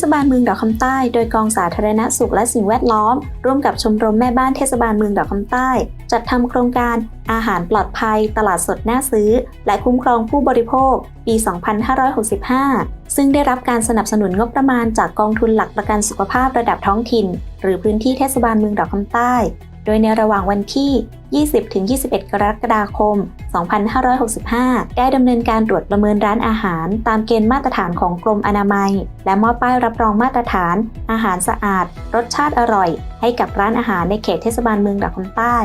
ศบาลเมืองดอกคำใต้ โดยกองสาธารณสุขและสิ่งแวดล้อม ร่วมกับชมรมแม่บ้านเทศบาลเมืองดอกคำใต้ จัดทำโครงการอาหารปลอดภัย ตลาดสดน่าซื้อ และคุ้มครองผู้บริโภค ปี 2565 ซึ่งได้รับการสนับสนุนงบประมาณจากกองทุนหลักประกันสุขภาพระดับท้องถิ่น หรือพื้นที่เทศบาลเมืองดอกคำใต้ โดยในระหว่างวันที่ 20-21 กรกฎาคม 2565 ได้ดำเนินการตรวจประเมินร้านอาหาร ตามเกณฑ์มาตรฐานของกรมอนามัย และมอบป้ายรับรองมาตรฐาน อาหารสะอาด รสชาติอร่อย ให้กับร้านอาหารในเขตเทศบาลเมืองดักคำใต้